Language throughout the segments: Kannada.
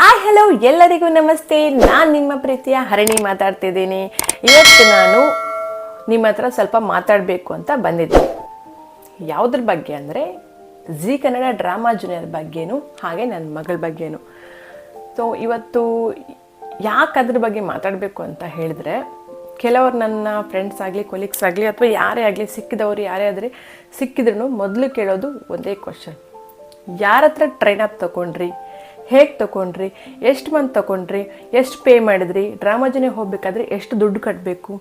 ಹಾಯ್ ಹಲೋ ಎಲ್ಲರಿಗೂ ನಮಸ್ತೆ. ನಾನು ನಿಮ್ಮ ಪ್ರೀತಿಯ ಹರಣಿ ಮಾತಾಡ್ತಿದ್ದೀನಿ. ಇವತ್ತು ನಾನು ನಿಮ್ಮ ಹತ್ರ ಸ್ವಲ್ಪ ಮಾತಾಡಬೇಕು ಅಂತ ಬಂದಿದ್ದೆ. ಯಾವುದ್ರ ಬಗ್ಗೆ ಅಂದರೆ ಜಿ ಕನ್ನಡ ಡ್ರಾಮಾ ಜೂನಿಯರ್ ಬಗ್ಗೆನೂ, ಹಾಗೆ ನನ್ನ ಮಗಳ ಬಗ್ಗೆನೂ. ಸೊ ಇವತ್ತು ಯಾಕೆ ಅದ್ರ ಬಗ್ಗೆ ಮಾತಾಡಬೇಕು ಅಂತ ಹೇಳಿದ್ರೆ, ಕೆಲವರು ನನ್ನ ಫ್ರೆಂಡ್ಸ್ ಆಗಲಿ ಕೊಲೀಗ್ಸ್ ಆಗಲಿ, ಅಥವಾ ಯಾರೇ ಆಗಲಿ, ಸಿಕ್ಕಿದವರು ಯಾರೇ ಆದರೆ ಸಿಕ್ಕಿದ್ರು ಮೊದಲು ಕೇಳೋದು ಒಂದೇ ಕ್ವಶನ್ ಯಾರ ಹತ್ರ ಟ್ರೈನ್ ಅಪ್ ತೊಗೊಂಡ್ರಿ ಹೇಗೆ ತೊಗೊಂಡ್ರಿ ಎಷ್ಟು ಮಂತ್ ತೊಗೊಂಡ್ರಿ ಎಷ್ಟು ಪೇ ಮಾಡಿದ್ರಿ? ಡ್ರಾಮಾಜನೇ ಹೋಗಬೇಕಾದ್ರೆ ಎಷ್ಟು ದುಡ್ಡು ಕಟ್ಟಬೇಕು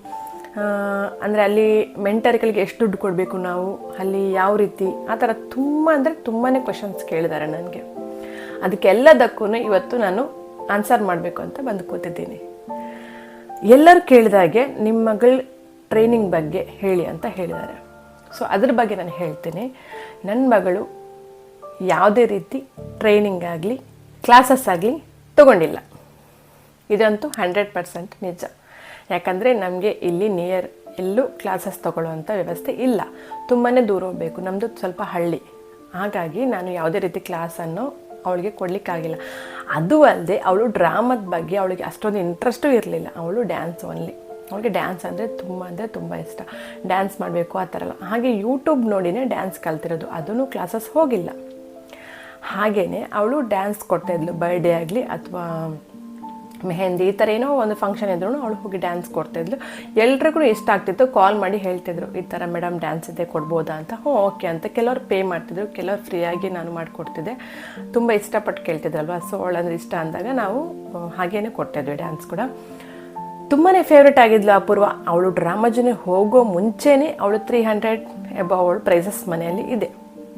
ಅಂದರೆ ಅಲ್ಲಿ ಮೆಂಟರ್ಗಳಿಗೆ ಎಷ್ಟು ದುಡ್ಡು ಕೊಡಬೇಕು ನಾವು? ಅಲ್ಲಿ ಯಾವ ರೀತಿ? ಆ ಥರ ತುಂಬ ಅಂದರೆ ತುಂಬಾ ಕ್ವಶನ್ಸ್ ಕೇಳಿದ್ದಾರೆ ನನಗೆ. ಅದಕ್ಕೆಲ್ಲದಕ್ಕೂ ಇವತ್ತು ನಾನು ಆನ್ಸರ್ ಮಾಡಬೇಕು ಅಂತ ಬಂದು ಕೂತಿದ್ದೀನಿ. ಎಲ್ಲರೂ ಕೇಳಿದಾಗೆ ನಿಮ್ಮ ಮಗಳ ಟ್ರೈನಿಂಗ್ ಬಗ್ಗೆ ಹೇಳಿ ಅಂತ ಹೇಳಿದ್ದಾರೆ. ಸೊ ಅದ್ರ ಬಗ್ಗೆ ನಾನು ಹೇಳ್ತೀನಿ. ನನ್ನ ಮಗಳು ಯಾವುದೇ ರೀತಿ ಟ್ರೈನಿಂಗ್ ಆಗಲಿ ಕ್ಲಾಸಸ್ ಆಗಲಿ ತಗೊಂಡಿಲ್ಲ. ಇದಂತೂ ಹಂಡ್ರೆಡ್ ಪರ್ಸೆಂಟ್ ನಿಜ. ಯಾಕಂದರೆ ನಮಗೆ ಇಲ್ಲಿ ನಿಯರ್ ಎಲ್ಲೂ ಕ್ಲಾಸಸ್ ತಗೊಳ್ಳುವಂಥ ವ್ಯವಸ್ಥೆ ಇಲ್ಲ. ತುಂಬಾ ದೂರ ಹೋಗಬೇಕು. ನಮ್ಮದು ಸ್ವಲ್ಪ ಹಳ್ಳಿ. ಹಾಗಾಗಿ ನಾನು ಯಾವುದೇ ರೀತಿ ಕ್ಲಾಸನ್ನು ಅವಳಿಗೆ ಕೊಡಲಿಕ್ಕಾಗಿಲ್ಲ. ಅದು ಅಲ್ಲದೆ ಅವಳು ಡ್ರಾಮದ ಬಗ್ಗೆ ಅವಳಿಗೆ ಅಷ್ಟೊಂದು ಇಂಟ್ರೆಸ್ಟೂ ಇರಲಿಲ್ಲ. ಅವಳು ಡ್ಯಾನ್ಸ್ ಓನ್ಲಿ ಅವಳಿಗೆ ಡ್ಯಾನ್ಸ್ ಅಂದರೆ ತುಂಬ ಅಂದರೆ ತುಂಬ ಇಷ್ಟ. ಡ್ಯಾನ್ಸ್ ಮಾಡಬೇಕು ಆ ಥರ ಹಾಗೆ ಯೂಟ್ಯೂಬ್ ನೋಡಿನೇ ಡ್ಯಾನ್ಸ್ ಕಲ್ತಿರೋದು. ಅದೂ ಕ್ಲಾಸಸ್ ಹೋಗಿಲ್ಲ. ಹಾಗೆಯೇ ಅವಳು ಡ್ಯಾನ್ಸ್ ಕೊಡ್ತಾಯಿದ್ಲು ಬರ್ಡೇ ಆಗಲಿ ಅಥವಾ ಮೆಹೆಂದಿ, ಈ ಥರ ಏನೋ ಒಂದು ಫಂಕ್ಷನ್ ಇದ್ರೂ ಅವಳು ಹೋಗಿ ಡ್ಯಾನ್ಸ್ ಕೊಡ್ತಾಯಿದ್ಲು ಎಲ್ರಿಗೂ ಇಷ್ಟ ಆಗ್ತಿತ್ತು ಕಾಲ್ ಮಾಡಿ ಹೇಳ್ತಿದ್ರು, ಈ ಥರ ಮೇಡಮ್ ಡ್ಯಾನ್ಸ್ ಇದೆ, ಕೊಡ್ಬೋದಾ ಅಂತ. ಹ್ಞೂ ಓಕೆ ಅಂತ. ಕೆಲವ್ರು ಪೇ ಮಾಡ್ತಿದ್ರು, ಕೆಲವ್ರು ಫ್ರೀಯಾಗಿ ನಾನು ಮಾಡಿಕೊಡ್ತಿದ್ದೆ. ತುಂಬ ಇಷ್ಟಪಟ್ಟು ಕೇಳ್ತಿದ್ರಲ್ವ? ಸೊ ಅವಳಂದ್ರೆ ಇಷ್ಟ ಅಂದಾಗ ನಾವು ಹಾಗೇನೆ ಕೊಟ್ಟಿದ್ವಿ ಡ್ಯಾನ್ಸ್ ಕೂಡ. ತುಂಬಾ ಫೇವ್ರೇಟ್ ಆಗಿದ್ಲು ಅಪೂರ್ವ. ಅವಳು ಡ್ರಾಮಾಜನೆ ಹೋಗೋ ಮುಂಚೆನೇ ಅವಳು ತ್ರೀ ಹಂಡ್ರೆಡ್ ಎಬ ಅವಳು ಪ್ರೈಸಸ್ ಮನೆಯಲ್ಲಿ ಇದೆ.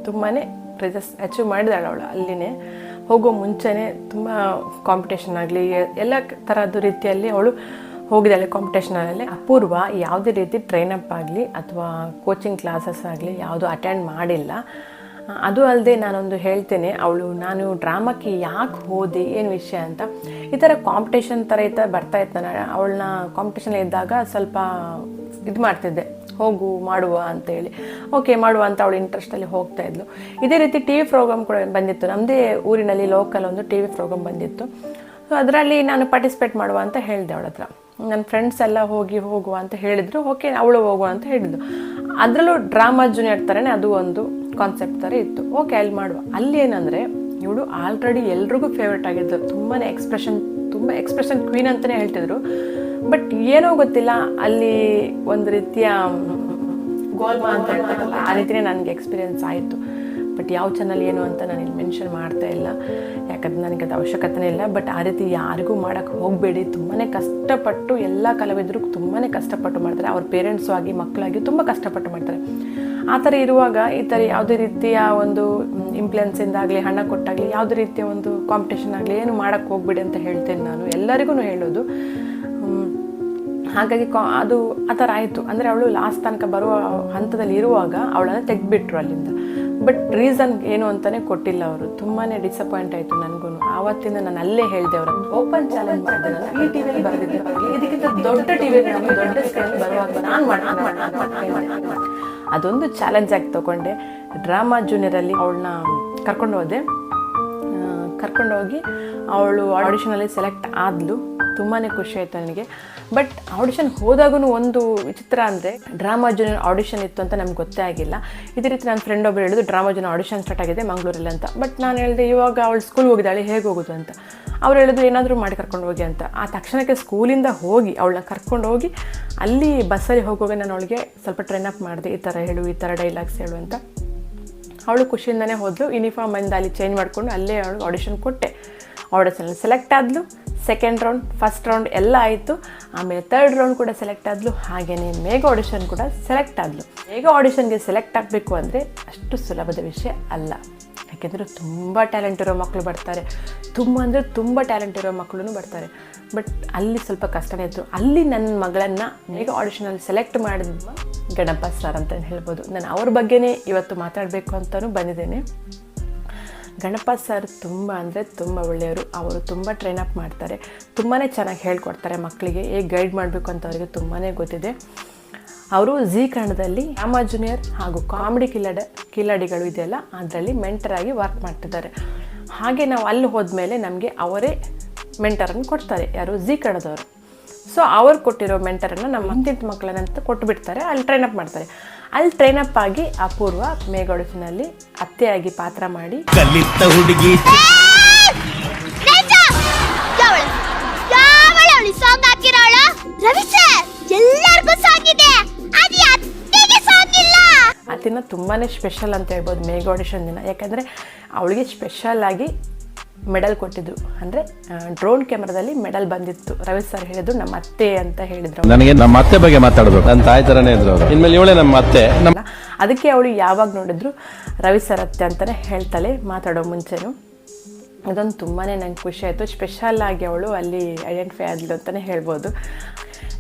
ತುಂಬಾ ಪ್ರೈಸಸ್ ಅಚೀವ್ ಮಾಡಿದಾಳೆ ಅವಳು ಅಲ್ಲಿನೇ. ಹೋಗೋ ಮುಂಚೆನೇ ತುಂಬ ಕಾಂಪಿಟೇಷನ್ ಆಗಲಿ ಎಲ್ಲ ಥರದ್ದು ರೀತಿಯಲ್ಲಿ ಅವಳು ಹೋಗಿದ್ದಾಳೆ ಕಾಂಪಿಟೇಷನಲ್ಲಿ ಅಪೂರ್ವ ಯಾವುದೇ ರೀತಿ ಟ್ರೈನಪ್ ಆಗಲಿ ಅಥವಾ ಕೋಚಿಂಗ್ ಕ್ಲಾಸಸ್ ಆಗಲಿ ಯಾವುದು ಅಟೆಂಡ್ ಮಾಡಿಲ್ಲ. ಅದು ಅಲ್ಲದೆ ನಾನೊಂದು ಹೇಳ್ತೇನೆ, ಅವಳು ನಾನು ಡ್ರಾಮಕ್ಕೆ ಯಾಕೆ ಹೋದೆ, ಏನು ವಿಷಯ ಅಂತ. ಈ ಥರ ಕಾಂಪಿಟೇಷನ್ ಥರ ಈ ಥರ ಬರ್ತಾ ಇತ್ತು ನಾನು. ಅವಳನ್ನ ಕಾಂಪಿಟೇಷನ್ ಇದ್ದಾಗ ಸ್ವಲ್ಪ ಇದು ಮಾಡ್ತಿದ್ದೆ. ಹೋಗು, ಮಾಡುವ ಅಂತೇಳಿ. ಓಕೆ ಮಾಡುವ ಅಂತ ಅವಳು ಇಂಟ್ರೆಸ್ಟಲ್ಲಿ ಹೋಗ್ತಾ ಇದ್ಲು. ಇದೇ ರೀತಿ ಟಿ ವಿ ಪ್ರೋಗ್ರಾಮ್ ಕೂಡ ಬಂದಿತ್ತು. ನಮ್ಮದೇ ಊರಿನಲ್ಲಿ ಲೋಕಲ್ ಒಂದು ಟಿ ವಿ ಪ್ರೋಗ್ರಾಮ್ ಬಂದಿತ್ತು. ಸೊ ಅದರಲ್ಲಿ ನಾನು ಪಾರ್ಟಿಸಿಪೇಟ್ ಮಾಡುವ ಅಂತ ಹೇಳಿದೆ ಅವಳ ಹತ್ರ. ನನ್ನ ಫ್ರೆಂಡ್ಸ್ ಎಲ್ಲ ಹೋಗಿ ಹೋಗುವ ಅಂತ ಹೇಳಿದರು. ಓಕೆ ಅವಳು ಹೋಗುವ ಅಂತ ಹೇಳಿದ್ದು ಅದರಲ್ಲೂ ಡ್ರಾಮಾ ಜೂನಿಯರ್ ಥರನೇ ಅದು ಒಂದು ಕಾನ್ಸೆಪ್ಟ್ ಥರ ಇತ್ತು. ಓಕೆ ಅಲ್ಲಿ ಮಾಡುವ. ಅಲ್ಲಿ ಏನಂದರೆ, ಇವಳು ಆಲ್ರೆಡಿ ಎಲ್ರಿಗೂ ಫೇವ್ರೇಟ್ ಆಗಿದ್ದು ತುಂಬಾ ಎಕ್ಸ್ಪ್ರೆಷನ್ ತುಂಬ ಎಕ್ಸ್ಪ್ರೆಷನ್ ಕ್ವೀನ್ ಅಂತಲೇ ಹೇಳ್ತಿದ್ರು. ಬಟ್ ಏನೋ ಗೊತ್ತಿಲ್ಲ, ಅಲ್ಲಿ ಒಂದು ರೀತಿಯ ಗೋಲ್ಮಾ ಅಂತ ಹೇಳ್ತಾರಲ್ಲ ಆ ರೀತಿಯೇ ನನಗೆ ಎಕ್ಸ್ಪೀರಿಯನ್ಸ್ ಆಯಿತು. ಬಟ್ ಯಾವ ಚಾನಲ್ ಏನು ಅಂತ ನಾನು ಇಲ್ಲಿ ಮೆನ್ಷನ್ ಮಾಡ್ತಾ ಇಲ್ಲ. ಯಾಕಂದ್ರೆ ನನಗೆ ಅದು ಅವಶ್ಯಕತೆ ಇಲ್ಲ. ಬಟ್ ಆ ರೀತಿ ಯಾರಿಗೂ ಮಾಡೋಕ್ಕೆ ಹೋಗಬೇಡಿ. ತುಂಬಾ ಕಷ್ಟಪಟ್ಟು ಎಲ್ಲ ಕಲಾವಿದರು ತುಂಬಾ ಕಷ್ಟಪಟ್ಟು ಮಾಡ್ತಾರೆ. ಅವ್ರ ಪೇರೆಂಟ್ಸು ಆಗಿ ಮಕ್ಕಳಾಗಿ ತುಂಬ ಕಷ್ಟಪಟ್ಟು ಮಾಡ್ತಾರೆ. ಆ ಥರ ಇರುವಾಗ ಈ ಥರ ಯಾವುದೇ ರೀತಿಯ ಒಂದು ಇಂಪ್ಲೆನ್ಸಿಂದಾಗಲಿ ಹಣ ಕೊಟ್ಟಾಗಲಿ, ಯಾವುದೇ ರೀತಿಯ ಒಂದು ಕಾಂಪಿಟೇಷನ್ ಆಗಲಿ, ಏನು ಮಾಡೋಕ್ಕೆ ಹೋಗ್ಬೇಡಿ ಅಂತ ಹೇಳ್ತೇನೆ ನಾನು. ಎಲ್ಲರಿಗೂ ಹೇಳೋದು. ಹಾಗಾಗಿ ಕಾ ಅದು ಆ ಥರ ಆಯಿತು. ಅಂದರೆ ಅವಳು ಲಾಸ್ಟ್ ತನಕ ಬರುವ ಹಂತದಲ್ಲಿ ಇರುವಾಗ ಅವಳನ್ನು ತೆಗೆದ್ಬಿಟ್ರು ಅಲ್ಲಿಂದ. ಬಟ್ ರೀಸನ್ ಏನು ಅಂತಲೇ ಕೊಟ್ಟಿಲ್ಲ ಅವರು. ತುಂಬಾ ಡಿಸಪಾಯಿಂಟ್ ಆಯಿತು ನನಗೂ ಆವತ್ತಿಂದ ನಾನು ಅಲ್ಲೇ ಹೇಳಿದೆ ಅವರು ಓಪನ್ ಚಾಲೆಂಜ್ ಮಾಡಿದೆ ಈ ಟಿ ವಿಯಲ್ಲಿ ಇದಕ್ಕಿಂತ ದೊಡ್ಡ ಟಿ ವಿ ನಮಗೆ ದೊಡ್ಡ ಸ್ಕ್ರೀನ್ ಬರುವಾಗ ನಾನು ಅದೊಂದು ಚಾಲೆಂಜ್ ಆಗಿ ತೊಗೊಂಡೆ. ಡ್ರಾಮಾ ಜೂನಿಯರಲ್ಲಿ ಅವಳನ್ನ ಕರ್ಕೊಂಡು ಹೋದೆ. ಕರ್ಕೊಂಡೋಗಿ ಅವಳು ಆಡಿಷನಲ್ಲಿ ಸೆಲೆಕ್ಟ್ ಆದ್ಲು. ತುಂಬಾ ಖುಷಿ ಆಯಿತು ನನಗೆ. ಬಟ್ ಆಡಿಷನ್ ಹೋದಾಗೂ ಒಂದು ವಿಚಿತ್ರ ಅಂದರೆ ಡ್ರಾಮಾ ಜೂನಿಯರ್ ಆಡಿಷನ್ ಇತ್ತು ಅಂತ ನಮ್ಗೆ ಗೊತ್ತೇ ಆಗಿಲ್ಲ. ಇದೇ ರೀತಿ ನನ್ನ ಫ್ರೆಂಡ್ ಒಬ್ಬರು ಹೇಳಿದ್ರು ಡ್ರಾಮಾ ಜೂನಿಯರ್ ಆಡಿಷನ್ ಸ್ಟಾರ್ಟ್ ಆಗಿದೆ ಮಂಗಳೂರಲ್ಲಿ ಅಂತ. ಬಟ್ ನಾನು ಹೇಳಿದೆ, ಇವಾಗ ಅವಳು ಸ್ಕೂಲ್ ಹೋಗಿದ್ದಾಳೆ, ಹೇಗೆ ಹೋಗೋದು ಅಂತ. ಅವ್ರು ಹೇಳಿದ್ರು, ಏನಾದರೂ ಮಾಡಿ ಕರ್ಕೊಂಡು ಹೋಗಿ ಅಂತ. ಆ ತಕ್ಷಣಕ್ಕೆ ಸ್ಕೂಲಿಂದ ಹೋಗಿ, ಅವಳನ್ನ ಕರ್ಕೊಂಡು ಹೋಗಿ, ಅಲ್ಲಿ ಬಸ್ಸಲ್ಲಿ ಹೋಗುವಾಗ ನಾನು ಅವಳಿಗೆ ಸ್ವಲ್ಪ ಟ್ರೈನ್ ಅಪ್ ಮಾಡಿದೆ, ಈ ಥರ ಹೇಳು, ಈ ಥರ ಡೈಲಾಗ್ಸ್ ಹೇಳು ಅಂತ. ಅವಳು ಖುಷಿಯಿಂದನೇ ಹೋದ್ಲು ಯೂನಿಫಾರ್ಮಿಂದ ಅಲ್ಲಿ ಚೇಂಜ್ ಮಾಡಿಕೊಂಡು ಅಲ್ಲೇ ಅವಳು ಆಡಿಷನ್ ಕೊಟ್ಟೆ. ಆಡಿಷನಲ್ಲಿ ಸೆಲೆಕ್ಟ್ ಆದಳು ಸೆಕೆಂಡ್ ರೌಂಡ್ ಫಸ್ಟ್ ರೌಂಡ್ ಎಲ್ಲ ಆಯಿತು. ಆಮೇಲೆ ತರ್ಡ್ ರೌಂಡ್ ಕೂಡ ಸೆಲೆಕ್ಟ್ ಆದಲು. ಹಾಗೆಯೇ ಮೇಗ ಆಡಿಷನ್ ಕೂಡ ಸೆಲೆಕ್ಟ್ ಆದಳು ಮೇಗ ಆಡಿಷನ್ಗೆ ಸೆಲೆಕ್ಟ್ ಆಗಬೇಕು ಅಂದರೆ ಅಷ್ಟು ಸುಲಭದ ವಿಷಯ ಅಲ್ಲ. ಯಾಕೆಂದರೆ ತುಂಬ ಟ್ಯಾಲೆಂಟ್ ಇರೋ ಮಕ್ಕಳು ಬರ್ತಾರೆ. ತುಂಬ ಅಂದರೆ ತುಂಬ ಟ್ಯಾಲೆಂಟ್ ಇರೋ ಮಕ್ಕಳು ಬರ್ತಾರೆ. ಬಟ್ ಅಲ್ಲಿ ಸ್ವಲ್ಪ ಕಷ್ಟನೇ ಇತ್ತು. ಅಲ್ಲಿ ನನ್ನ ಮಗಳನ್ನು ಮೇಗ ಆಡಿಷನಲ್ಲಿ ಸೆಲೆಕ್ಟ್ ಮಾಡಿದ ಗಣಪ ಸರ್ ಅಂತ ಹೇಳ್ಬೋದು. ನಾನು ಅವ್ರ ಬಗ್ಗೆನೇ ಇವತ್ತು ಮಾತಾಡಬೇಕು ಅಂತಲೂ ಬಂದಿದ್ದೇನೆ. ಗಣಪ ಸರ್ ತುಂಬ ಅಂದರೆ ತುಂಬ ಒಳ್ಳೆಯವರು. ಅವರು ತುಂಬ ಟ್ರೈನ್ ಅಪ್ ಮಾಡ್ತಾರೆ. ತುಂಬಾ ಚೆನ್ನಾಗಿ ಹೇಳ್ಕೊಡ್ತಾರೆ ಮಕ್ಕಳಿಗೆ ಹೇಗೆ ಗೈಡ್ ಮಾಡಬೇಕು ಅಂತ ಅವರಿಗೆ ತುಂಬಾ ಗೊತ್ತಿದೆ. ಅವರು ಝೀ ಕನ್ನಡದಲ್ಲಿ ರಾಮ ಜೂನಿಯರ್ ಹಾಗೂ ಕಾಮಿಡಿ ಕಿಲಾಡ, ಕಿಲಾಡಿಗಳು ಇದೆಯಲ್ಲ, ಅದರಲ್ಲಿ ಮೆಂಟರಾಗಿ ವರ್ಕ್ ಮಾಡ್ತಿದ್ದಾರೆ. ಹಾಗೆ ನಾವು ಅಲ್ಲಿ ಹೋದ್ಮೇಲೆ ನಮಗೆ ಅವರೇ ಮೆಂಟರನ್ನು ಕೊಡ್ತಾರೆ. ಯಾರು ಝೀ ಕನ್ನಡದವರು. ಸೊ ಅವ್ರು ಕೊಟ್ಟಿರೋ ಮೆಂಟರನ್ನು ನಮ್ಮ ಹಿಂದಿನ ಮಕ್ಕಳನ್ನಂತ ಕೊಟ್ಟು ಬಿಡ್ತಾರೆ ಅಲ್ಲಿ ಟ್ರೈನ್ ಅಪ್ ಮಾಡ್ತಾರೆ. ಅಲ್ಲಿ ಟ್ರೈನ್ ಅಪ್ ಆಗಿ ಅಪೂರ್ವ ಮೇಗೌಡಸಿನಲ್ಲಿ ಅತ್ತೆಯಾಗಿ ಪಾತ್ರ ಮಾಡಿ. ಕಲಿತ ಹುಡುಗಿ. ಆ ದಿನ ತುಂಬಾ ಸ್ಪೆಷಲ್ ಅಂತ ಹೇಳ್ಬೋದು ಆಡಿಷನ್ ದಿನ. ಯಾಕಂದರೆ ಅವಳಿಗೆ ಸ್ಪೆಷಲ್ ಆಗಿ ಮೆಡಲ್ ಕೊಟ್ಟಿದ್ರು ಅಂದ್ರೆ ಡ್ರೋನ್ ಕ್ಯಾಮ್ರಾದಲ್ಲಿ ಮೆಡಲ್ ಬಂದಿತ್ತು. ರವಿ ಸರ್ ಹೇಳಿದ್ರು ನಮ್ಮ ಅತ್ತೆ ಅಂತ ಹೇಳಿದ್ರು. ನನಗೆ ನಮ್ಮ ಅತ್ತೆ ಬಗ್ಗೆ ಮಾತಾಡಬೇಕು. ನನ್ನ ತಾಯಿ ತರನೇ ಇದ್ರು ಅವರು. ಇನ್ಮೇಲೆ ಇವಳೇ ನಮ್ಮ ಅತ್ತೆ. ಅದಕ್ಕೆ ಅವಳು ಯಾವಾಗ ನೋಡಿದ್ರು ರವಿ ಸರ್ ಅತ್ತೆ ಅಂತಲೇ ಹೇಳ್ತಾಳೆ ಮಾತಾಡೋ ಮುಂಚೆನು. ಅದೊಂದು ತುಂಬಾ ನಂಗೆ ಖುಷಿ ಆಯಿತು. ಸ್ಪೆಷಲ್ ಆಗಿ ಅವಳು ಅಲ್ಲಿ ಐಡೆಂಟಿಫೈ ಆದ್ಲು ಅಂತಲೇ ಹೇಳ್ಬೋದು.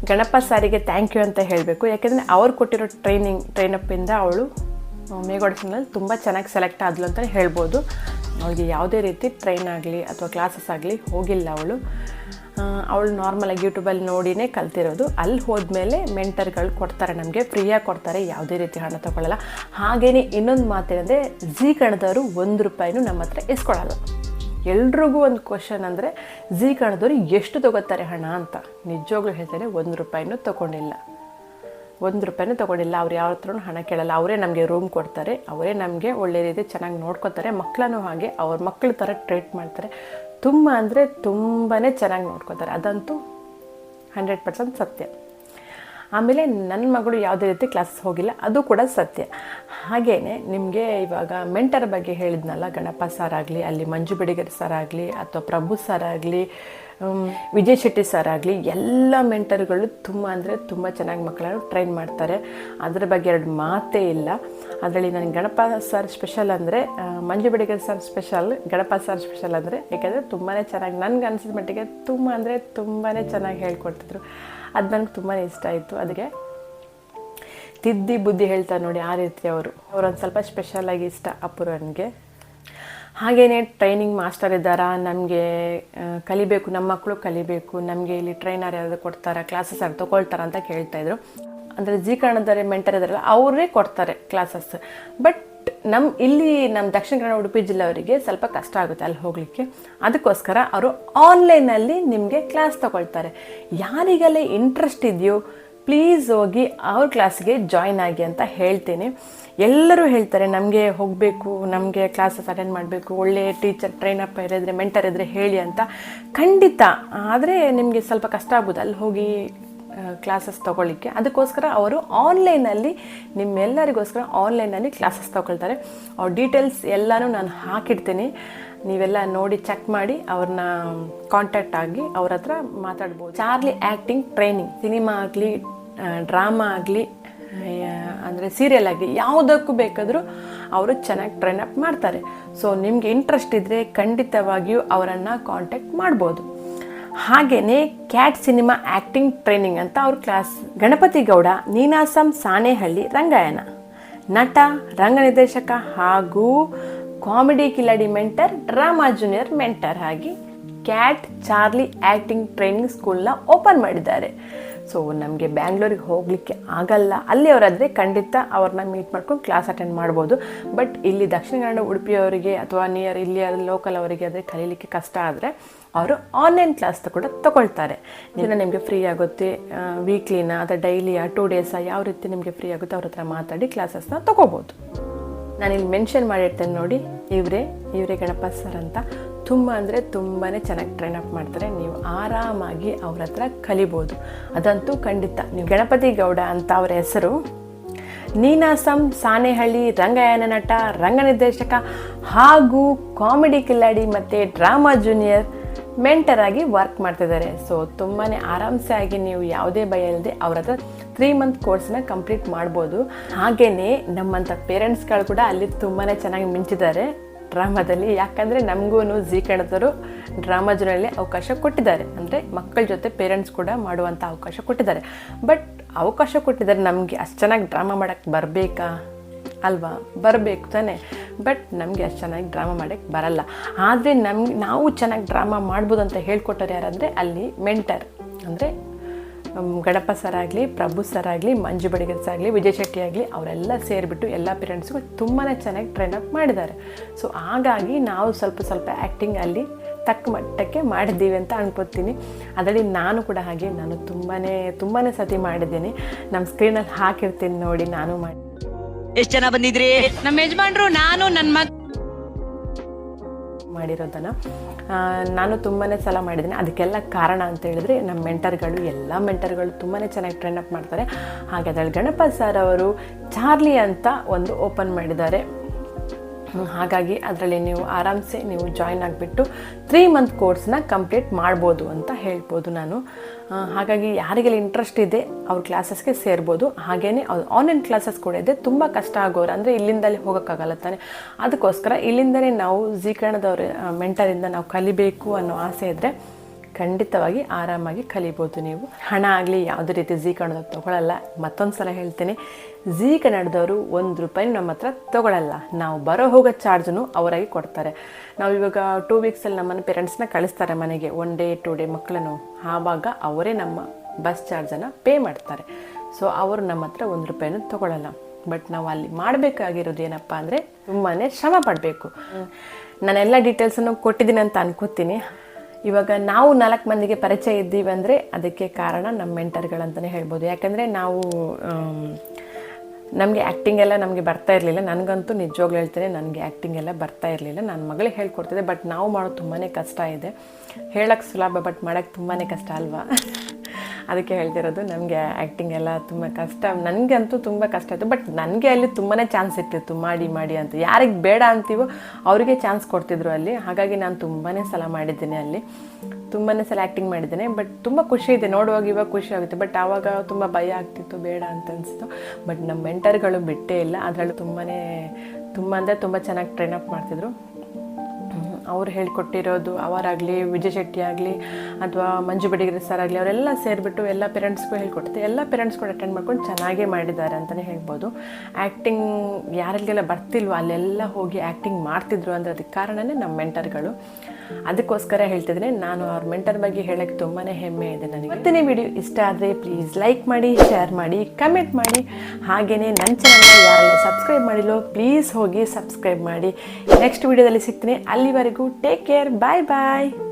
ಗಣಪ ಸಾರಿಗೆ ಥ್ಯಾಂಕ್ ಯು ಅಂತ ಹೇಳಬೇಕು. ಯಾಕೆಂದರೆ ಅವ್ರು ಕೊಟ್ಟಿರೋ ಟ್ರೈನಿಂಗ್ ಟ್ರೈನಪ್ಪಿಂದ ಅವಳು ಮೇಘೋಡ್ಸಿನಲ್ಲಿ ತುಂಬ ಚೆನ್ನಾಗಿ ಸೆಲೆಕ್ಟ್ ಆದ್ಲು ಅಂತಲೇ ಹೇಳ್ಬೋದು. ಅವಳಿಗೆ ಯಾವುದೇ ರೀತಿ ಟ್ರೈನ್ ಆಗಲಿ ಅಥವಾ ಕ್ಲಾಸಸ್ ಆಗಲಿ ಹೋಗಿಲ್ಲ ಅವಳು. ಅವಳು ನಾರ್ಮಲಾಗಿ ಯೂಟ್ಯೂಬಲ್ಲಿ ನೋಡಿನೇ ಕಲ್ತಿರೋದು. ಅಲ್ಲಿ ಹೋದ್ಮೇಲೆ ಮೆಂಟರ್ಗಳು ಕೊಡ್ತಾರೆ ನಮಗೆ, ಫ್ರೀಯಾಗಿ ಕೊಡ್ತಾರೆ, ಯಾವುದೇ ರೀತಿ ಹಣ ತಗೊಳ್ಳಲ್ಲ ಹಾಗೇ ಇನ್ನೊಂದು ಮಾತೇನೆಂದರೆ ಜಿ ಕಣದವರು ಒಂದು ರೂಪಾಯಿನೂ ನಮ್ಮ ಹತ್ರ ಇಸ್ಕೊಳ್ಳಲ್ಲ ಎಲ್ರಿಗೂ ಒಂದು ಕ್ವಶನ್ ಅಂದರೆ ಜಿ ಕಣದವರು ಎಷ್ಟು ತಗೋತಾರೆ ಹಣ ಅಂತ. ನಿಜವಾಗ್ಲೂ ಹೇಳ್ತಾರೆ ಒಂದು ರೂಪಾಯಿನೂ ತಗೊಂಡಿಲ್ಲ. ಒಂದು ರೂಪಾಯಿನೂ ತೊಗೊಂಡಿಲ್ಲ, ಅವ್ರು ಯಾವ ಹತ್ರನೂ ಹಣ ಕೇಳಲ್ಲ. ಅವರೇ ನಮಗೆ ರೂಮ್ ಕೊಡ್ತಾರೆ, ಅವರೇ ನಮಗೆ ಒಳ್ಳೆ ರೀತಿ ಚೆನ್ನಾಗಿ ನೋಡ್ಕೋತಾರೆ. ಮಕ್ಕಳನ್ನು ಹಾಗೆ, ಅವ್ರ ಮಕ್ಕಳ ಥರ ಟ್ರೀಟ್ ಮಾಡ್ತಾರೆ. ತುಂಬ ಅಂದರೆ ತುಂಬಾ ಚೆನ್ನಾಗಿ ನೋಡ್ಕೋತಾರೆ. ಅದಂತೂ ಹಂಡ್ರೆಡ್ ಪರ್ಸೆಂಟ್ ಸತ್ಯ. ಆಮೇಲೆ ನನ್ನ ಮಗಳು ಯಾವುದೇ ರೀತಿ ಕ್ಲಾಸ್ ಹೋಗಿಲ್ಲ, ಅದು ಕೂಡ ಸತ್ಯ. ಹಾಗೇ ನಿಮಗೆ ಇವಾಗ ಮೆಂಟರ್ ಬಗ್ಗೆ ಹೇಳಿದ್ನಲ್ಲ, ಗಣಪ ಸರ್ ಆಗಲಿ, ಅಲ್ಲಿ ಮಂಜು ಬಿಡಿಗರ್ ಸರ್ ಆಗಲಿ, ಅಥವಾ ಪ್ರಭು ಸರ್ ಆಗಲಿ ವಿಜಯ್ ಶೆಟ್ಟಿ ಸರ್ ಆಗಲಿ, ಎಲ್ಲ ಮೆಂಟರ್ಗಳು ತುಂಬ ಅಂದರೆ ತುಂಬ ಚೆನ್ನಾಗಿ ಮಕ್ಕಳನ್ನು ಟ್ರೈನ್ ಮಾಡ್ತಾರೆ. ಅದರ ಬಗ್ಗೆ ಎರಡು ಮಾತೇ ಇಲ್ಲ. ಅದರಲ್ಲಿ ನನಗೆ ಗಣಪ ಸರ್ ಸ್ಪೆಷಲ್ ಅಂದರೆ Manju Bedigar sir special Ganapa sir special ಅಂದರೆ ಯಾಕೆಂದರೆ ತುಂಬಾ ಚೆನ್ನಾಗಿ, ನನಗೆ ಅನಿಸಿದ ಮಟ್ಟಿಗೆ ತುಂಬ ಅಂದರೆ ತುಂಬಾ ಚೆನ್ನಾಗಿ ಹೇಳ್ಕೊಡ್ತಿದ್ರು. ಅದು ನನಗೆ ತುಂಬಾ ಇಷ್ಟ ಆಯಿತು. ಅದಕ್ಕೆ ತಿದ್ದಿ ಬುದ್ಧಿ ಹೇಳ್ತಾರೆ ನೋಡಿ, ಆ ರೀತಿ ಅವರು. ಅವರೊಂದು ಸ್ವಲ್ಪ ಸ್ಪೆಷಲಾಗಿ ಇಷ್ಟ ಅಪೂರ್ವನಿಗೆ. ಹಾಗೆಯೇ ಟ್ರೈನಿಂಗ್ ಮಾಸ್ಟರ್ ಇದ್ದಾರಾ, ನಮಗೆ ಕಲಿಬೇಕು, ನಮ್ಮ ಮಕ್ಕಳು ಕಲಿಬೇಕು, ನಮಗೆ ಇಲ್ಲಿ ಟ್ರೈನರ್ ಯಾರಾದ್ರು ಕೊಡ್ತಾರಾ ಕ್ಲಾಸಸ್ ಯಾರು ತೊಗೊಳ್ತಾರ ಅಂತ ಕೇಳ್ತಾಯಿದ್ರು ಅಂದರೆ ಜಿ ಕನ್ನಡದಲ್ಲಿ ಮೆಂಟರ್ ಇದ್ದಾರಲ್ಲ, ಅವರೇ ಕೊಡ್ತಾರೆ ಕ್ಲಾಸಸ್ ಬಟ್ ನಮ್ಮ ಇಲ್ಲಿ ನಮ್ಮ ದಕ್ಷಿಣ ಕನ್ನಡ, ಉಡುಪಿ ಜಿಲ್ಲೆಯವರಿಗೆ ಸ್ವಲ್ಪ ಕಷ್ಟ ಆಗುತ್ತೆ ಅಲ್ಲಿ ಹೋಗಲಿಕ್ಕೆ. ಅದಕ್ಕೋಸ್ಕರ ಅವರು ಆನ್ಲೈನಲ್ಲಿ ನಿಮಗೆ ಕ್ಲಾಸ್ ತಗೊಳ್ತಾರೆ. ಯಾರಿಗೆಲ್ಲ ಇಂಟ್ರೆಸ್ಟ್ ಇದೆಯೋ ಪ್ಲೀಸ್ ಹೋಗಿ ಅವ್ರ ಕ್ಲಾಸ್ಗೆ ಜಾಯ್ನ್ ಆಗಿ ಅಂತ ಹೇಳ್ತೀನಿ. ಎಲ್ಲರೂ ಹೇಳ್ತಾರೆ, ನಮಗೆ ಹೋಗಬೇಕು, ನಮಗೆ ಕ್ಲಾಸಸ್ ಅಟೆಂಡ್ ಮಾಡಬೇಕು ಒಳ್ಳೆಯ ಟೀಚರ್ ಟ್ರೈನ್ ಅಪ್ ಇರಿದ್ರೆ ಮೆಂಟರ್ ಇದ್ದರೆ ಹೇಳಿ ಅಂತ. ಖಂಡಿತ. ಆದರೆ ನಿಮಗೆ ಸ್ವಲ್ಪ ಕಷ್ಟ ಆಗ್ಬೋದು ಅಲ್ಲಿ ಹೋಗಿ ಕ್ಲಾಸಸ್ ತೊಗೊಳ್ಳಿಕ್ಕೆ. ಅದಕ್ಕೋಸ್ಕರ ಅವರು ಆನ್ಲೈನಲ್ಲಿ ನಿಮ್ಮೆಲ್ಲರಿಗೋಸ್ಕರ ಆನ್ಲೈನಲ್ಲಿ ಕ್ಲಾಸಸ್ ತೊಗೊಳ್ತಾರೆ. ಅವ್ರ ಡೀಟೇಲ್ಸ್ ಎಲ್ಲನೂ ನಾನು ಹಾಕಿಡ್ತೀನಿ. ನೀವೆಲ್ಲ ನೋಡಿ ಚೆಕ್ ಮಾಡಿ ಅವ್ರನ್ನ ಕಾಂಟ್ಯಾಕ್ಟ್ ಆಗಿ ಅವ್ರ ಹತ್ರ ಮಾತಾಡ್ಬೋದು. ಚಾರ್ಲಿ ಆ್ಯಕ್ಟಿಂಗ್ ಟ್ರೈನಿಂಗ್ ಸಿನಿಮಾ ಆಗಲಿ ಡ್ರಾಮಾ ಆಗಲಿ ಅಂದರೆ ಸೀರಿಯಲ್ ಆಗಲಿ ಯಾವುದಕ್ಕೂ ಬೇಕಾದರೂ ಅವರು ಚೆನ್ನಾಗಿ ಟ್ರೈನ್ ಅಪ್ ಮಾಡ್ತಾರೆ. ಸೊ ನಿಮಗೆ ಇಂಟ್ರೆಸ್ಟ್ ಇದ್ದರೆ ಖಂಡಿತವಾಗಿಯೂ ಅವರನ್ನು ಕಾಂಟ್ಯಾಕ್ಟ್ ಮಾಡ್ಬೋದು. ಹಾಗೆಯೇ ಕ್ಯಾಟ್ ಸಿನಿಮಾ ಆ್ಯಕ್ಟಿಂಗ್ ಟ್ರೈನಿಂಗ್ ಅಂತ ಅವ್ರ ಕ್ಲಾಸ್ ಗಣಪತಿ ಗೌಡ, ನೀನಾಸಂ ಸಾಣೇಹಳ್ಳಿ, ರಂಗಾಯಣ. ನಟ ರಂಗ ನಿರ್ದೇಶಕ ಹಾಗೂ comedy Kiladi mentor drama junior mentor ಆಗಿ ಕ್ಯಾಟ್ ಚಾರ್ಲಿ ಆ್ಯಕ್ಟಿಂಗ್ ಟ್ರೈನಿಂಗ್ ಸ್ಕೂಲ್ನ ಓಪನ್ ಮಾಡಿದ್ದಾರೆ. ಸೊ ನಮಗೆ ಬ್ಯಾಂಗ್ಳೂರಿಗೆ ಹೋಗಲಿಕ್ಕೆ ಆಗಲ್ಲ. ಅಲ್ಲಿ ಅವರಾದರೆ ಖಂಡಿತ ಅವ್ರನ್ನ ಮೀಟ್ ಮಾಡ್ಕೊಂಡು ಕ್ಲಾಸ್ ಅಟೆಂಡ್ ಮಾಡ್ಬೋದು. ಬಟ್ ಇಲ್ಲಿ ದಕ್ಷಿಣ ಕನ್ನಡ ಉಡುಪಿಯವರಿಗೆ ಅಥವಾ ನಿಯರ್ ಇಲ್ಲಿ ಲೋಕಲ್ ಅವರಿಗೆ ಆದರೆ ಕಲೀಲಿಕ್ಕೆ ಕಷ್ಟ ಆದರೆ ಅವರು ಆನ್ಲೈನ್ ಕ್ಲಾಸ್ ಕೂಡ ತಗೊಳ್ತಾರೆ. ದಿನ ನಿಮಗೆ ಫ್ರೀ ಆಗುತ್ತೆ ವೀಕ್ಲಿನ ಅಥವಾ ಡೈಲಿಯ ಟೂ ಡೇಸ ಯಾವ ರೀತಿ ನಿಮಗೆ ಫ್ರೀ ಆಗುತ್ತೆ ಅವ್ರ ಹತ್ರ ಮಾತಾಡಿ ಕ್ಲಾಸಸ್ನ ತೊಗೋಬೋದು. ನಾನಿಲ್ಲಿ ಮೆನ್ಷನ್ ಮಾಡಿರ್ತೇನೆ ನೋಡಿ, ಇವರೇ ಇವರೇ ಗಣಪ ಸರ್ ಅಂತ. ತುಂಬ ಅಂದರೆ ತುಂಬಾ ಚೆನ್ನಾಗಿ ಟ್ರೈನ್ ಅಪ್ ಮಾಡ್ತಾರೆ. ನೀವು ಆರಾಮಾಗಿ ಅವ್ರ ಹತ್ರ ಕಲಿಬೋದು. ಅದಂತೂ ಖಂಡಿತ. ನೀವು ಗಣಪತಿ ಗೌಡ ಅಂತ ಅವರ ಹೆಸರು. ನೀನಾಸಂ ಸಾನೆಹಳ್ಳಿ ರಂಗಾಯನ ನಟ, ರಂಗ ನಿರ್ದೇಶಕ ಹಾಗೂ ಕಾಮಿಡಿ ಕಿಲ್ಲಾಡಿ ಮತ್ತು ಡ್ರಾಮಾ ಜೂನಿಯರ್ ಮೆಂಟರ್ ಆಗಿ ವರ್ಕ್ ಮಾಡ್ತಿದ್ದಾರೆ. ಸೊ ತುಂಬಾ ಆರಾಮ್ಸೆ ಆಗಿ ನೀವು ಯಾವುದೇ ಭಯ ಇಲ್ಲದೆ ಅವ್ರ ಹತ್ರ ತ್ರೀ ಮಂತ್ ಕೋರ್ಸ್ನ ಕಂಪ್ಲೀಟ್ ಮಾಡ್ಬೋದು. ಹಾಗೆಯೇ ನಮ್ಮಂಥ ಪೇರೆಂಟ್ಸ್ಗಳು ಕೂಡ ಅಲ್ಲಿ ತುಂಬಾ ಚೆನ್ನಾಗಿ ಮಿಂಚಿದ್ದಾರೆ. ಡ್ರಾಮಾದಲ್ಲಿ, ಯಾಕಂದರೆ ನಮಗೂ ಜಿ ಕನ್ನಡದವರು ಡ್ರಾಮಾ ಜೊನಲ್ಲಿ ಅವಕಾಶ ಕೊಟ್ಟಿದ್ದಾರೆ. ಅಂದರೆ ಮಕ್ಕಳ ಜೊತೆ ಪೇರೆಂಟ್ಸ್ ಕೂಡ ಮಾಡುವಂಥ ಅವಕಾಶ ಕೊಟ್ಟಿದ್ದಾರೆ. ಬಟ್ ಅವಕಾಶ ಕೊಟ್ಟಿದ್ದಾರೆ ನಮಗೆ. ಅಷ್ಟು ಚೆನ್ನಾಗಿ ಡ್ರಾಮಾ ಮಾಡೋಕ್ಕೆ ಬರಬೇಕಾ? ಅಲ್ವಾ? ಬರಬೇಕು ತಾನೆ. ಬಟ್ ನಮಗೆ ಅಷ್ಟು ಚೆನ್ನಾಗಿ ಡ್ರಾಮಾ ಮಾಡೋಕ್ಕೆ ಬರಲ್ಲ. ಆದರೆ ನಮ್ಗೆ, ನಾವು ಚೆನ್ನಾಗಿ ಡ್ರಾಮಾ ಮಾಡ್ಬೋದು ಅಂತ ಹೇಳ್ಕೊಟ್ಟರು ಯಾರಂದರೆ ಅಲ್ಲಿ ಮೆಂಟರ್ ಅಂದರೆ ಗಣಪ ಸರ್ ಆಗಲಿ ಪ್ರಭು ಸರ್ ಆಗಲಿ ಮಂಜು ಬಡಿಗರ್ ಸರ್ ಆಗಲಿ ವಿಜಯ್ ಶೆಟ್ಟಿ ಆಗಲಿ ಅವರೆಲ್ಲ ಸೇರಿಬಿಟ್ಟು ಎಲ್ಲ ಪೇರೆಂಟ್ಸ್ಗೂ ತುಂಬಾ ಚೆನ್ನಾಗಿ ಟ್ರೈನ್ ಅಪ್ ಮಾಡಿದ್ದಾರೆ. ಸೊ ಹಾಗಾಗಿ ನಾವು ಸ್ವಲ್ಪ ಸ್ವಲ್ಪ ಆ್ಯಕ್ಟಿಂಗ್ ಅಲ್ಲಿ ತಕ್ಕ ಮಟ್ಟಕ್ಕೆ ಮಾಡಿದ್ದೀವಿ ಅಂತ ಅನ್ಕೋತೀನಿ. ಅದರಲ್ಲಿ ನಾನು ಕೂಡ ಹಾಗೆ ನಾನು ತುಂಬಾ ತುಂಬಾ ಸತಿ ಮಾಡಿದ್ದೀನಿ. ನಮ್ಮ ಸ್ಕ್ರೀನಲ್ಲಿ ಹಾಕಿರ್ತೀನಿ ನೋಡಿ ನಾನು ಮಾಡಿ ಎಷ್ಟು ಜನ ಬಂದಿದ್ರಿ? ನಮ್ಮ ಯಜಮಾನ್ರು ನಾನು ನನ್ನ ಮಗ ಮಾಡಿರೋದನ್ನು. ನಾನು ತುಂಬಾ ಸಲ ಮಾಡಿದ್ದೀನಿ. ಅದಕ್ಕೆಲ್ಲ ಕಾರಣ ಅಂತ ಹೇಳಿದ್ರೆ ನಮ್ಮ ಮೆಂಟರ್ಗಳು ಎಲ್ಲ ಮೆಂಟರ್ಗಳು ತುಂಬಾ ಚೆನ್ನಾಗಿ ಟ್ರೈನ್ ಅಪ್ ಮಾಡ್ತಾರೆ. ಹಾಗೆ ಅದರಲ್ಲಿ ಗಣಪ ಸರ್ ಅವರು ಚಾರ್ಲಿ ಅಂತ ಒಂದು ಓಪನ್ ಮಾಡಿದ್ದಾರೆ. ಹಾಗಾಗಿ ಅದರಲ್ಲಿ ನೀವು ಆರಾಮ್ಸೆ ನೀವು ಜಾಯ್ನ್ ಆಗಿಬಿಟ್ಟು ತ್ರೀ ಮಂತ್ ಕೋರ್ಸ್ನ ಕಂಪ್ಲೀಟ್ ಮಾಡ್ಬೋದು ಅಂತ ಹೇಳ್ಬೋದು ನಾನು. ಹಾಗಾಗಿ ಯಾರಿಗೆಲ್ಲ ಇಂಟ್ರೆಸ್ಟ್ ಇದೆ, ಅವ್ರ ಕ್ಲಾಸಸ್ಗೆ ಸೇರ್ಬೋದು. ಹಾಗೆಯೇ ಆನ್ಲೈನ್ ಕ್ಲಾಸಸ್ ಕೂಡ ಇದೆ, ತುಂಬ ಕಷ್ಟ ಆಗೋರು. ಅಂದರೆ ಇಲ್ಲಿಂದಲೇ ಹೋಗೋಕ್ಕಾಗಲ್ಲ ತಾನೆ. ಅದಕ್ಕೋಸ್ಕರ ಇಲ್ಲಿಂದಲೇ ನಾವು ಜೀಕರಣದವ್ರ ಮೆಂಟರಿಂದ ನಾವು ಕಲಿಬೇಕು ಅನ್ನೋ ಆಸೆ ಇದ್ದರೆ ಖಂಡಿತವಾಗಿ ಆರಾಮಾಗಿ ಕಲಿಬೋದು ನೀವು. ಹಣ ಆಗಲಿ ಯಾವುದೇ ರೀತಿ ಜಿ ಕನ್ನಡದ ತೊಗೊಳಲ್ಲ. ಮತ್ತೊಂದು ಸಲ ಹೇಳ್ತೀನಿ ಜಿ ಕನ್ನಡದವರು ಒಂದು ರೂಪಾಯಿ ನಮ್ಮ ಹತ್ರ ತೊಗೊಳಲ್ಲ. ನಾವು ಬರೋ ಹೋಗೋ ಚಾರ್ಜನ್ನು ಅವರಾಗಿ ಕೊಡ್ತಾರೆ. ನಾವು ಇವಾಗ ಟೂ ವೀಕ್ಸಲ್ಲಿ ನಮ್ಮನ್ನು ಪೇರೆಂಟ್ಸ್ನ ಕಳಿಸ್ತಾರೆ ಮನೆಗೆ. ಒನ್ ಡೇ ಟೂ ಡೇ ಮಕ್ಕಳನ್ನು ಆವಾಗ ಅವರೇ ನಮ್ಮ ಬಸ್ ಚಾರ್ಜನ್ನು ಪೇ ಮಾಡ್ತಾರೆ. ಸೊ ಅವರು ನಮ್ಮ ಹತ್ರ ಒಂದು ರೂಪಾಯಿನೂ ತೊಗೊಳಲ್ಲ. ಬಟ್ ನಾವು ಅಲ್ಲಿ ಮಾಡಬೇಕಾಗಿರೋದು ಏನಪ್ಪ ಅಂದರೆ ತುಂಬಾ ಶ್ರಮ ಪಡಬೇಕು. ನಾನೆಲ್ಲ ಡೀಟೇಲ್ಸನ್ನು ಕೊಟ್ಟಿದ್ದೀನಿ ಅಂತ ಅನ್ಕೋತೀನಿ. ಇವಾಗ ನಾವು ನಾಲ್ಕು ಮಂದಿಗೆ ಪರಿಚಯ ಇದ್ದೀವಿ ಅಂದರೆ ಅದಕ್ಕೆ ಕಾರಣ ನಮ್ಮ ಮೆಂಟರ್ಗಳಂತಲೇ ಹೇಳ್ಬೋದು. ಯಾಕಂದರೆ ನಾವು ನಮಗೆ ಆ್ಯಕ್ಟಿಂಗ್ ಎಲ್ಲ ನಮಗೆ ಬರ್ತಾ ಇರಲಿಲ್ಲ. ನನಗಂತೂ ನಿಜವಾಗ್ಲೂ ಹೇಳ್ತೇನೆ, ನನಗೆ ಆ್ಯಕ್ಟಿಂಗ್ ಎಲ್ಲ ಬರ್ತಾ ಇರಲಿಲ್ಲ. ನನ್ನ ಮಗಳಿಗೆ ಹೇಳ್ಕೊಡ್ತಿದ್ದೆ ಬಟ್ ನಾವು ಮಾಡೋದು ತುಂಬಾ ಕಷ್ಟ ಇದೆ. ಹೇಳೋಕ್ಕೆ ಸುಲಭ ಬಟ್ ಮಾಡೋಕ್ಕೆ ತುಂಬಾ ಕಷ್ಟ ಅಲ್ವಾ? ಅದಕ್ಕೆ ಹೇಳ್ತಿರೋದು ನಮಗೆ ಆ್ಯಕ್ಟಿಂಗ್ ಎಲ್ಲ ತುಂಬ ಕಷ್ಟ. ನನಗಂತೂ ತುಂಬ ಕಷ್ಟ ಆಯಿತು. ಬಟ್ ನನಗೆ ಅಲ್ಲಿ ತುಂಬಾ ಚಾನ್ಸ್ ಇರ್ತಿತ್ತು ಮಾಡಿ ಮಾಡಿ ಅಂತ. ಯಾರಿಗೆ ಬೇಡ ಅಂತೀವೋ ಅವರಿಗೆ ಚಾನ್ಸ್ ಕೊಡ್ತಿದ್ರು ಅಲ್ಲಿ. ಹಾಗಾಗಿ ನಾನು ತುಂಬಾ ಸಲ ಮಾಡಿದ್ದೀನಿ ಅಲ್ಲಿ. ತುಂಬಾ ಸಲ ಆ್ಯಕ್ಟಿಂಗ್ ಮಾಡಿದ್ದೇನೆ. ಬಟ್ ತುಂಬ ಖುಷಿ ಇದೆ. ನೋಡುವಾಗ ಇವಾಗ ಖುಷಿ ಆಗುತ್ತೆ. ಬಟ್ ಆವಾಗ ತುಂಬ ಭಯ ಆಗ್ತಿತ್ತು. ಬೇಡ ಅಂತ ಅನಿಸ್ತು ಬಟ್ ನಮ್ಮ ಮೆಂಟರ್ಗಳು ಬಿಟ್ಟೇ ಇಲ್ಲ. ಅದರಲ್ಲೂ ತುಂಬಾ ತುಂಬ ಅಂದರೆ ತುಂಬ ಚೆನ್ನಾಗಿ ಟ್ರೈನ್ ಅಪ್ ಮಾಡ್ತಿದ್ರು. ಅವ್ರು ಹೇಳ್ಕೊಟ್ಟಿರೋದು, ಅವರಾಗಲಿ, ವಿಜಯ್ ಶೆಟ್ಟಿ ಆಗಲಿ, ಅಥವಾ ಮಂಜು ಬಡಿಗೇರಿ ಸರ್ ಆಗಲಿ, ಅವರೆಲ್ಲ ಸೇರಿಬಿಟ್ಟು ಎಲ್ಲ ಪೇರೆಂಟ್ಸ್ಗೂ ಹೇಳ್ಕೊಡ್ತಾರೆ ಎಲ್ಲ ಪೇರೆಂಟ್ಸ್ ಕೂಡ ಅಟೆಂಡ್ ಮಾಡ್ಕೊಂಡು ಚೆನ್ನಾಗೇ ಮಾಡಿದ್ದಾರೆ ಅಂತಲೇ ಹೇಳ್ಬೋದು. ಆ್ಯಕ್ಟಿಂಗ್ ಯಾರಿಗೆಲ್ಲ ಬರ್ತಿಲ್ವೋ, ಅಲ್ಲೆಲ್ಲ ಹೋಗಿ ಆ್ಯಕ್ಟಿಂಗ್ ಮಾಡ್ತಿದ್ರು ಅಂದರೆ ಅದಕ್ಕೆ ಕಾರಣನೇ ನಮ್ಮ ಮೆಂಟರ್ಗಳು ಅದಕ್ಕೋಸ್ಕರ ಹೇಳ್ತಿದ್ದೀನಿ, ನಾನು ಅವ್ರ ಮೆಂಟರ್ ಬಗ್ಗೆ ಹೇಳೋಕ್ಕೆ ತುಂಬಾ ಹೆಮ್ಮೆ ಇದೆ ನನಗೆ. ಇವತ್ತಿನ ವಿಡಿಯೋ ಇಷ್ಟ ಆದರೆ ಪ್ಲೀಸ್ ಲೈಕ್ ಮಾಡಿ ಶೇರ್ ಮಾಡಿ ಕಮೆಂಟ್ ಮಾಡಿ. ಹಾಗೆಯೇ ನನ್ನ ಚಾನಲ್ ಯಾರೆಲ್ಲ ಸಬ್ಸ್ಕ್ರೈಬ್ ಮಾಡಿಲ್ಲೋ ಪ್ಲೀಸ್ ಹೋಗಿ ಸಬ್ಸ್ಕ್ರೈಬ್ ಮಾಡಿ. ನೆಕ್ಸ್ಟ್ ವಿಡಿಯೋದಲ್ಲಿ ಸಿಗ್ತೀನಿ. ಅಲ್ಲಿವರೆಗೂ good. Take care. Bye bye.